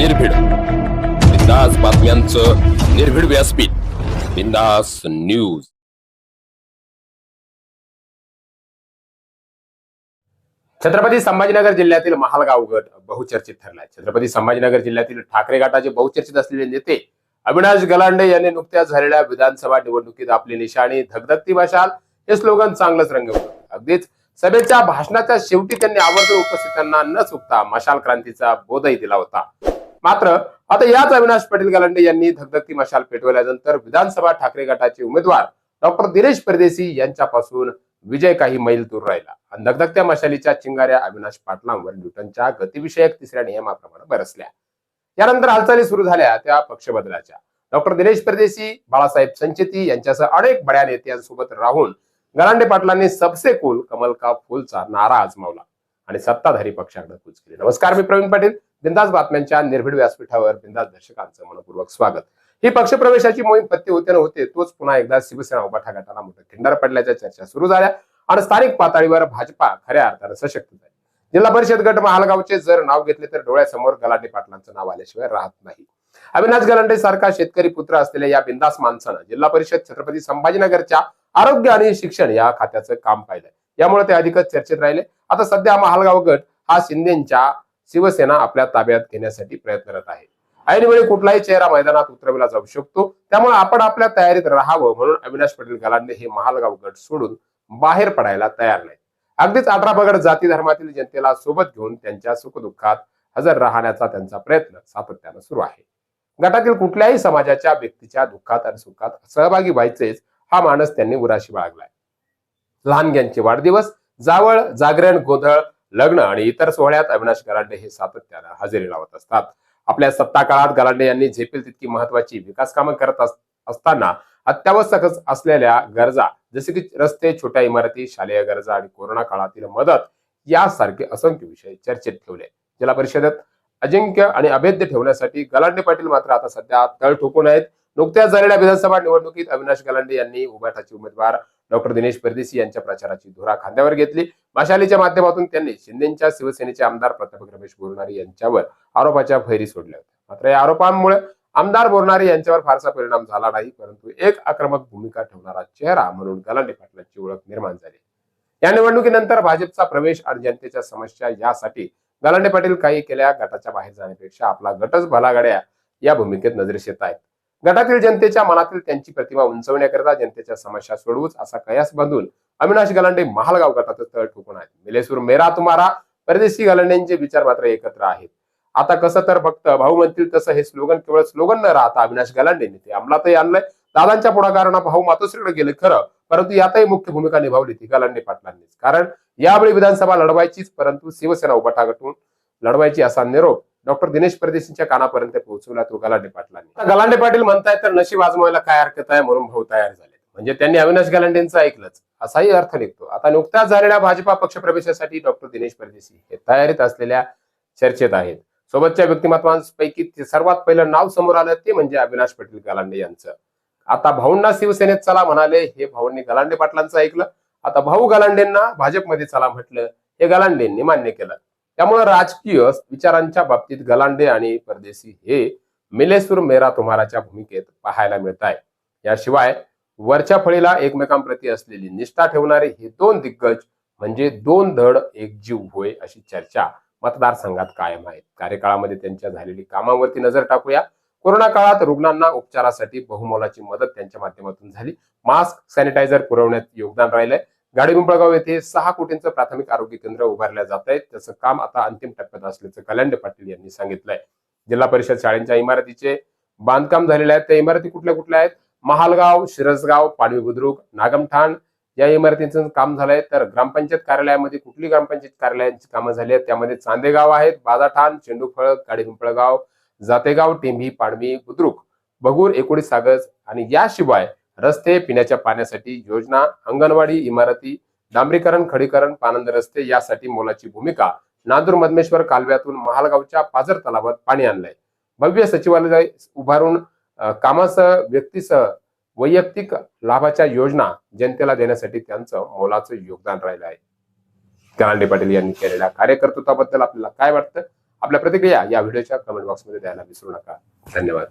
निर्भीड. बिंदास बातम्यांचं निर्भीड व्यासपीठ. बिंदास न्यूज. छत्रपती संभाजीनगर जिल्ह्यातील महालगाव गट बहुचर्चित ठरलाय. छत्रपती संभाजीनगर जिल्ह्यातील ठाकरे गटाचे बहुचर्चित असलेले नेते अविनाश गलांडे यांनी नुकत्याच झालेल्या विधानसभा निवडणुकीत आपली निशाणी धगधगती मशाल हे स्लोगन चांगलंच रंगवलं. अगदीच सभेच्या भाषणाच्या शेवटी त्यांनी आवर्जून उपस्थितांना न चुकता मशाल क्रांतीचा बोधही दिला होता. मात्र आता याच अविनाश पाटील गलांडे यांनी धगधगती मशाल पेटवल्यानंतर विधानसभा ठाकरे गटाचे उमेदवार डॉक्टर दिनेश परदेशी यांच्यापासून विजय काही मैल दूर राहिला. आणि धगधगत्या मशालीच्या चिंगाऱ्या अविनाश पाटलांवर न्यूटनच्या गतिविषयक तिसऱ्या नियमाप्रमाणे बरसल्या. यानंतर हालचाली सुरू झाल्या त्या पक्ष बदलाच्या डॉक्टर दिनेश परदेशी बाळासाहेब संचेती यांच्यासह अनेक बड्या नेत्यांसोबत राहून गलांडे पाटलांनी सबसे कुल कमल का फुलचा नारा आजमावला आणि सत्ताधारी पक्षाकडे कूच केली. नमस्कार मी प्रवीण पाटील. बिंदास बातम्यांच्या निर्भीड व्यासपीठावर बिंदास दर्शकांचं मनपूर्वक स्वागत. ही पक्षप्रवेशाची मोहीम पत्ते होते न होते तोच पुन्हा एकदा शिवसेना उभाठा गटाला मोठं खिंडार पडल्याच्या चर्चा सुरू झाल्या आणि स्थानिक पातळीवर भाजपा खऱ्या अर्थानं सशक्त झाली. जिल्हा परिषद गट महालगावचे जर नाव घेतले तर डोळ्यासमोर गलांडे पाटलांचं नाव आल्याशिवाय राहत नाही. अविनाश गलांडे सारखा शेतकरी पुत्र असलेल्या या बिंदास माणसानं जिल्हा परिषद छत्रपती संभाजीनगरच्या आरोग्य आणि शिक्षण या खात्याचं काम पाहिलंय. यामुळे ते अधिकच चर्चेत राहिले. आता सध्या महालगाव गट हा शिंदेच्या शिवसेना आपल्या ताब्यात घेण्यासाठी प्रयत्न करत आहे. ऐनवेळी कुठलाही चेहरा मैदानात उतरविला जाऊ शकतो. त्यामुळे आपण आपल्या तयारीत राहावं म्हणून अविनाश पटेल गलांडे हे महालगाव गट सोडून बाहेर पडायला तयार नाही. अगदीच अठरा पगड जाती धर्मातील जनतेला सोबत घेऊन त्यांच्या सुखदुःखात हजर राहण्याचा त्यांचा प्रयत्न सातत्यानं सुरू आहे. गटातील कुठल्याही समाजाच्या व्यक्तीच्या दुःखात आणि सुखात सहभागी व्हायचेच हा माणस त्यांनी उराशी बाळगलाय. लहानग्यांचे वाढदिवस जावळ जागरण गोंधळ लग्न आणि इतर सोहळ्यात अविनाश गलांडे हे सातत्यानं हजेरी लावत असतात. आपल्या सत्ता काळात गलांडे यांनी झेपेल तितकी महत्वाची विकास कामं करत असताना अत्यावश्यक असलेल्या गरजा जसे की रस्ते छोट्या इमारती शालेय गरजा आणि कोरोना काळातील मदत यासारखे असंख्य विषय चर्चेत ठेवले. जिल्हा परिषदेत अजिंक्य आणि अभेद्य ठेवण्यासाठी गलांडे पाटील मात्र आता सध्या तळ ठोकून आहेत. नुकत्याच झालेल्या विधानसभा निवडणुकीत अविनाश गलांडे यांनी उभाटाचे उमेदवार डॉक्टर दिनेश परदेशी यांच्या प्रचाराची धुरा खांद्यावर घेतली. मशालीच्या माध्यमातून त्यांनी शिंदेच्या शिवसेनेचे आमदार प्राध्यापक रमेश बोरणारे यांच्यावर आरोपाच्या फैरी सोडल्या होत्या. मात्र या आरोपांमुळे आमदार बोरणारे यांच्यावर फारसा परिणाम झाला नाही परंतु एक आक्रमक भूमिका ठेवणारा चेहरा म्हणून गलांडे पाटलांची ओळख निर्माण झाली. या निवडणुकीनंतर भाजपचा प्रवेश आणि जनतेच्या समस्या यासाठी गलांडे पाटील काही केल्या गटाच्या बाहेर जाण्यापेक्षा आपला गटच भलागड्या या भूमिकेत नजरेस येत आहेत. गटातील जनतेच्या मनातील त्यांची प्रतिमा उंचवण्याकरता जनतेच्या समस्या सोडवूच असा कयास बांधून अविनाश गलांडे महालगाव गटाचं तळ ठोकून आहेत. मिलेसूर मेरा तुम्हारा परदेशी गलांड्यांचे विचार मात्र एकत्र आहेत. आता कसं तर फक्त भाऊ म्हणतील तसं हे स्लोगन केवळ स्लोगन न राहता अविनाश गलांडेंनी ते अंमलातही आणलंय. दादांच्या पुढाकारानं भाऊ मातोश्रीकडे गेले खरं परंतु यातही मुख्य भूमिका निभावली ती गलांडे पाटलांनीच. कारण यावेळी विधानसभा लढवायचीच परंतु शिवसेना उभाटागटून लढवायची असा निरोप डॉक्टर दिनेश परदेशींच्या कानापर्यंत पोहोचवला तो गलांडे पाटलांनी. गलांडे पाटील म्हणताय तर नशीब आजमावायला काय हरकत आहे? म्हणून भाऊ तयार झाले म्हणजे त्यांनी अविनाश गलांडेंचं ऐकलंच. असाही अर्थ निघतो. आता नुकत्याच झालेल्या भाजपा पक्षप्रवेशासाठी डॉक्टर दिनेश परदेशी हे तयारीत असलेल्या चर्चेत आहेत. सोबतच्या व्यक्तिमत्वांपैकी ते सर्वात पहिलं नाव समोर आलं ते म्हणजे अविनाश पाटील गलांडे यांचं. आता भाऊंना शिवसेनेत चला म्हणाले हे भाऊंनी गलांडे पाटलांचं ऐकलं. आता भाऊ गलांडेंना भाजपमध्ये चला म्हटलं हे गलांडेंनी मान्य केलं. त्यामुळे राजकीय विचारांच्या बाबतीत गलांडे आणि परदेशी हे मिलेसूर मेरा तुम्हाराच्या भूमिकेत पाहायला मिळत आहे याशिवाय वरच्या फळीला एकमेकांप्रती असलेली निष्ठा ठेवणारे हे दोन दिग्गज म्हणजे दोन धड एक जीव होय अशी चर्चा मतदारसंघात कायम आहे कार्यकाळामध्ये त्यांच्या झालेली कामावरती नजर टाकूया. कोरोना काळात रुग्णांना उपचारासाठी बहुमोलाची मदत त्यांच्या माध्यमातून झाली. मास्क सॅनिटायझर पुरवण्यात योगदान राहिलंय. गाडीगुंपळगाव येथे सहा कोटींचं प्राथमिक आरोग्य केंद्र उभारल्या जात आहे त्याचं काम आता अंतिम टप्प्यात असल्याचं कल्याण पाटील यांनी सांगितलंय. जिल्हा परिषद शाळेच्या इमारतीचे बांधकाम झालेले आहेत. त्या इमारती कुठल्या कुठल्या आहेत? महालगाव शिरसगाव पाडवी बुद्रुक नागमठाण या इमारतींचं काम झालंय. तर ग्रामपंचायत कार्यालयामध्ये कुठली ग्रामपंचायत कार्यालयांची कामं झाली आहेत? त्यामध्ये चांदेगाव आहेत बाजाठाण चेंडूफळ गाडीगुंपळगाव जातेगाव टेंभी पाडवी बुद्रुक बगूर एकोणीस सागज आणि याशिवाय रस्ते पिण्याच्या पाण्यासाठी योजना अंगणवाडी इमारती डांबरीकरण खडीकरण पानंद रस्ते यासाठी मोलाची भूमिका नांदूर मधमेश्वर कालव्यातून महालगावच्या पाझर तलावात पाणी आणलंय. भव्य सचिवालय उभारून कामासह व्यक्तीसह वैयक्तिक लाभाच्या योजना जनतेला देण्यासाठी त्यांचं मोलाचं योगदान राहिलं आहे गलांडे पाटील यांनी केलेल्या कार्यकर्तृत्वाबद्दल आपल्याला काय वाटतं? आपल्या प्रतिक्रिया या व्हिडिओच्या कमेंट बॉक्समध्ये द्यायला विसरू नका. धन्यवाद.